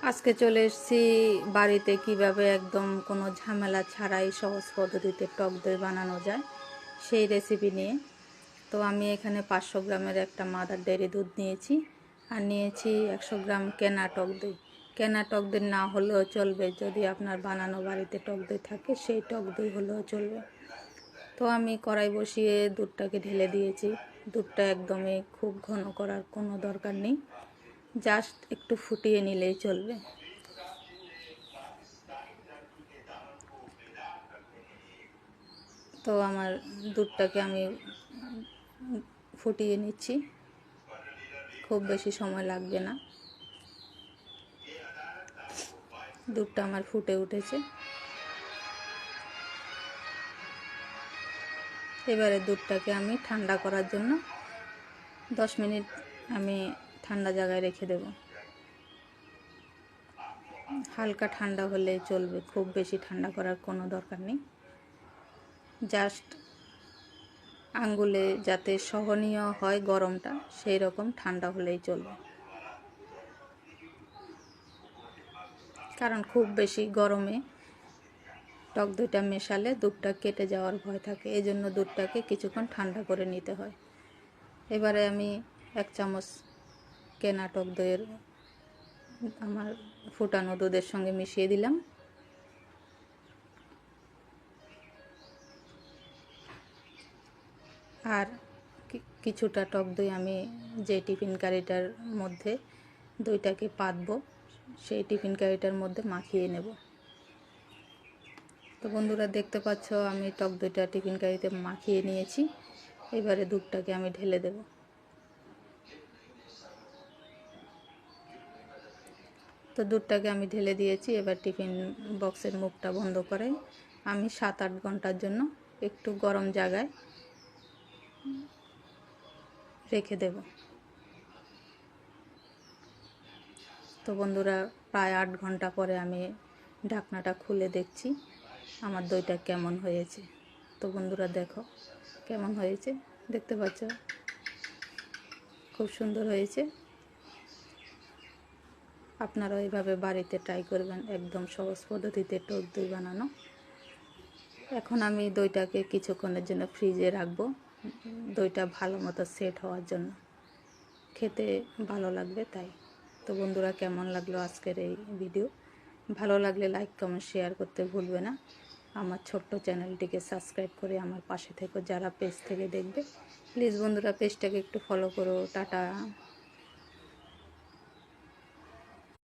আজকে চলে এসেছি বাড়িতে কীভাবে একদম কোনো ঝামেলা ছাড়াই সহজ পদ্ধতিতে টক দই বানানো যায় সেই রেসিপি নিয়ে। তো আমি এখানে পাঁচশো গ্রামের একটা মাদার ডেয়ারি দুধ নিয়েছি আর নিয়েছি একশো গ্রাম কেনা টক দই। কেনা টক দই না হলেও চলবে, যদি আপনার বানানো বাড়িতে টক দই থাকে সেই টক দই হলেও চলবে। তো আমি কড়াই বসিয়ে দুধটাকে ঢেলে দিয়েছি। দুধটা একদমই খুব ঘন করার কোনো দরকার নেই। জাস্ট একটু ফুটিয়ে নিলেই চলবে। তো আমার দুধটাকে আমি ফুটিয়ে নিচ্ছি। খুব বেশি সময় লাগবে না। দুধটা আমার ফুটে উঠেছে। এবারে দুধটাকে আমি ঠান্ডা করার জন্য দশ মিনিট আমি ঠান্ডা জায়গায় রেখে দেব। হালকা ঠান্ডা হলেই চলবে, খুব বেশি ঠান্ডা করার কোনো দরকার নেই। জাস্ট আঙ্গুলে যাতে সহনীয় হয় গরমটা, সেই রকম ঠান্ডা হলেই চলবে। কারণ খুব বেশি গরমে টক দইটা মেশালে দুধটা কেটে যাওয়ার ভয় থাকে এই জন্য দুধটাকে কিছুক্ষণ ঠান্ডা করে নিতে হয়। এবারে আমি এক চামচ কেনা টক দইয়ের আমার ফুটানো দুধের সঙ্গে মিশিয়ে দিলাম। আর কিছুটা টক দই আমি যে টিফিন কারিটার মধ্যে দইটাকে পাতবো, সেই টিফিন কারিটার মধ্যে মাখিয়ে নেব। তো বন্ধুরা, দেখতে পাচ্ছ আমি টক দইটা টিফিন কারিতে মাখিয়ে নিয়েছি। এবারে দুধটাকে আমি ঢেলে দেব। তো দুধটাকে আমি ঢেলে দিয়েছি, এবার টিফিন বক্সের মুখটা বন্ধ করে আমি সাত আট ঘণ্টার জন্য একটু গরম জায়গায় রেখে দেব। তো বন্ধুরা, প্রায় আট ঘণ্টা পরে আমি ঢাকনাটা খুলে দেখছি আমার দইটা কেমন হয়েছে। তো বন্ধুরা, দেখো কেমন হয়েছে, দেখতে পাচ্ছ? খুব সুন্দর হয়েছে। আপনারা এইভাবে বাড়িতে ট্রাই করবেন, একদম সহজ পদ্ধতিতে টক দই বানানো। এখন আমি দইটাকে কিছুক্ষণের জন্য ফ্রিজে রাখব, দইটা ভালো মতো সেট হওয়ার জন্য। খেতে ভালো লাগবে তাই। তো বন্ধুরা, কেমন লাগল আজকের এই ভিডিও ভালো লাগলে লাইক কমেন্ট শেয়ার করতে ভুলবে না। আমার ছোট্ট চ্যানেলটিকে সাবস্ক্রাইব করে আমার পাশে থেকো, যারা পেজ থেকে দেখবে। প্লিজ বন্ধুরা পেজটাকে একটু ফলো করো। টাটা।